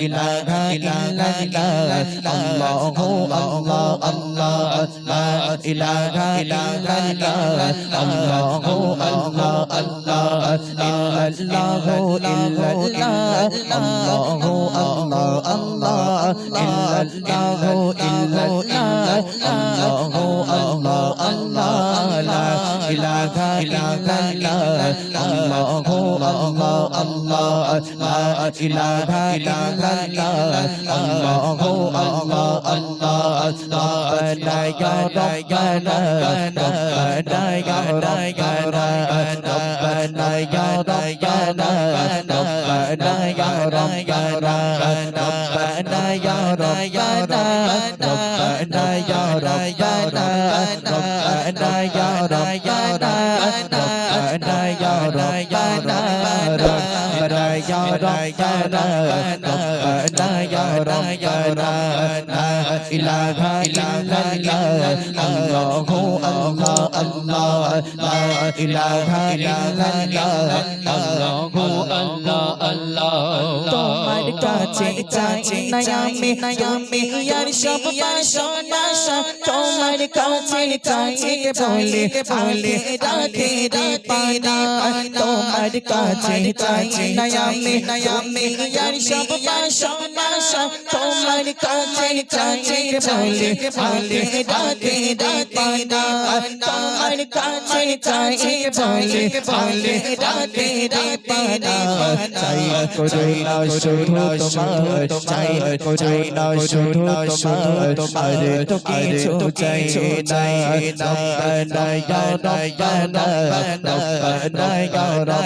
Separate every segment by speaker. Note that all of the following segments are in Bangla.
Speaker 1: ilaha illallah Allahu Allah Allah la ilaha illallah Allahu Allah Allah illallahu illallah Allahu Allah Allah illallahu illallah Allahu Allah Allah la ilaha illallah Allahu Allah Allah لا إله إلا الله الله الله الله ربنا يا ربنا ربنا يا ربنا ربنا يا ربنا ربنا يا ربنا ربنا يا ربنا ربنا يا ربنا ربنا يا ربنا ربنا ya rabbana rabbana ya rabbana la ilaha illallah allahu allah allah la ilaha illallah allahu allah allah
Speaker 2: তোমার কাছে চাই না আমি তুমি আর সব বাসনা তোমার কাছে চাই বলে বলে রাখে রে পানা তোমার কাছে চাচি নায়ামি নায়ামি আর সব বাসনা তোমার কাছে চাচি বলে বলে রাখে রে পানা তোমার কাছে চাচি বলে বলে রাখে রে পানা
Speaker 1: চাই করুই না শুধু তোমার চাই করুই না শুধু তোমার তোমার তো কিছু চাই চাই রব্বানা ইয়া রব্বানা রব্বানা ইয়া রব্বানা রব্বানা ইয়া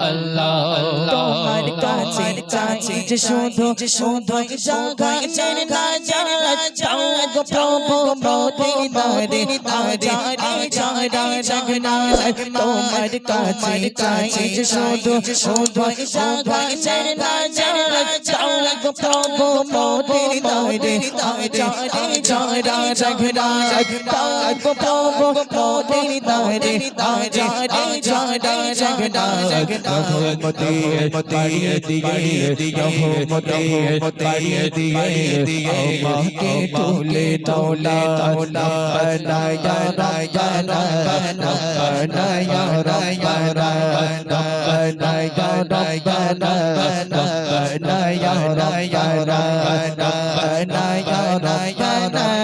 Speaker 1: আল্লাহ
Speaker 2: তোমার কাছে চাচি যে শুধু শুধু জাগাই জানা জানা চাও গো প্রভু প্রতি দারে আরে আরে জাগনা তোমার কাছে চাচি যে শুধু শুধু জাগাই জানা জানা চাও গো প্রভু প্রতি দারে আরে আরে জাগনা তাও প্রভু প্রতি দারে আরে আরে জাগনা
Speaker 1: রহমতে পাইয়ে দিয়ে রহমতে পাইয়ে দিয়ে আমাকে তুলে তোলা রব্বানা ইয়া রব্বানা রব্বানা ইয়া রব্বানা রব্বানা ইয়া রব্বানা রব্বানা ইয়া রব্বানা রব্বানা ইয়া রব্বানা